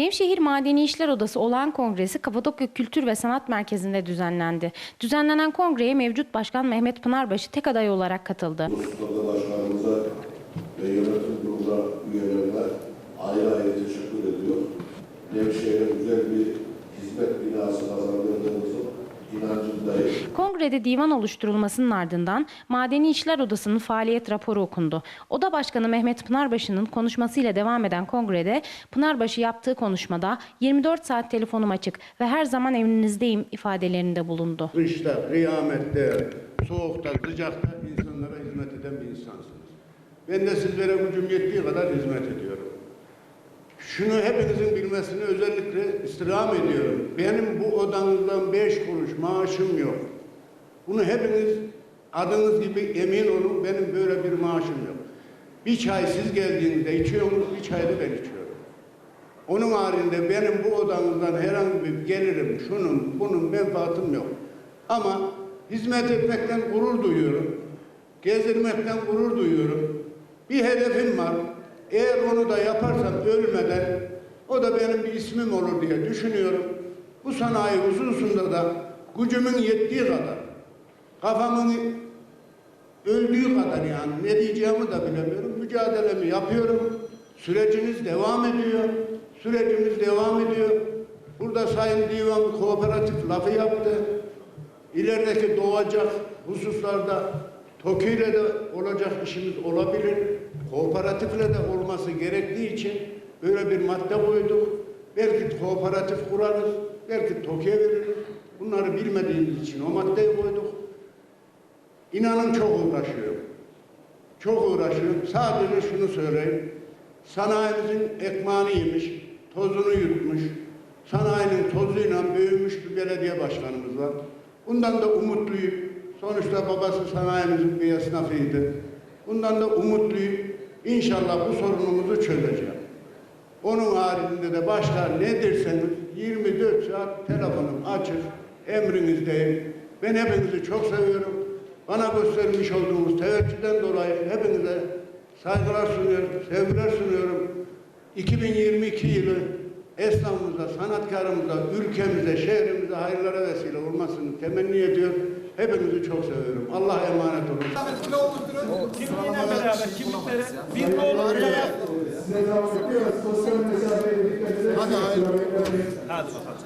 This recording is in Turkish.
Nevşehir Madeni İşler Odası Olağan Kongresi Kapadokya Kültür ve Sanat Merkezi'nde düzenlendi. Düzenlenen kongreye mevcut Başkan Mehmet Pınarbaşı tek aday olarak katıldı. Mustafa Başkanımıza ve yönetim kurulu üyelerine ayrı ayrı teşekkür ediyor. Nevşehir'e güzel bir Kongrede divan oluşturulmasının ardından Madeni İşler Odası'nın faaliyet raporu okundu. Oda Başkanı Mehmet Pınarbaşı'nın konuşmasıyla devam eden kongrede Pınarbaşı yaptığı konuşmada 24 saat telefonum açık ve her zaman emrinizdeyim ifadelerinde bulundu. Kışta, kıyamette, soğukta, sıcakta insanlara hizmet eden bir insansınız. Ben de sizlere gücüm yettiği kadar hizmet ediyorum. Şunu hepinizin bilmesini özellikle istirham ediyorum. Benim bu odanızdan beş kuruş maaşım yok. Bunu hepiniz adınız gibi emin olun benim böyle bir maaşım yok. Bir çay siz geldiğinizde içiyorsunuz, bir çay da ben içiyorum. Onun haricinde benim bu odanızdan herhangi bir gelirim, şunun, bunun menfaatim yok. Ama hizmet etmekten gurur duyuyorum. Gezdirmekten gurur duyuyorum. Bir hedefim var. Eğer onu da yaparsam ölmeden o da benim bir ismim olur diye düşünüyorum. Bu sanayi hususunda da gücümün yettiği kadar, kafamın öldüğü kadar yani ne diyeceğimi de bilemiyorum. Mücadelemi yapıyorum. Sürecimiz devam ediyor. Sürecimiz devam ediyor. Burada Sayın Divan kooperatif lafı yaptı. İlerideki doğacak hususlarda TOKİ ile de olacak işimiz olabilir. Kooperatifle de olması gerektiği için böyle bir madde koyduk. Belki kooperatif kurarız, belki TOKİ'ye veririz. Bunları bilmediğimiz için o maddeyi koyduk. İnanın çok uğraşıyorum. Çok uğraşıyorum. Sadece şunu söyleyeyim. Sanayimizin ekmeğini yemiş, tozunu yutmuş, sanayinin tozuyla büyümüş bir belediye başkanımız var. Bundan da umutluyum. Sonuçta babası sanayimizin bir esnafıydı. Bundan da umutluyum. İnşallah bu sorunumuzu çözeceğim. Onun haricinde de başka ne derseniz 24 saat telefonum açık, emrinizdeyim. Ben hepinizi çok seviyorum. Bana göstermiş olduğunuz teveccühden dolayı hepinize saygılar sunuyorum, sevgiler sunuyorum. 2022 yılı esnafımıza, sanatkarımıza, ülkemize, şehrimize hayırlara vesile olmasını temenni ediyor. Hepinizi çok seviyorum. Allah'a emanet olun. Kimliğine beraber kimliklere bir doğru Size devam ediyoruz. Sosyal mesafeye dikkat edin. Hadi hayırlı. Hadi bakalım.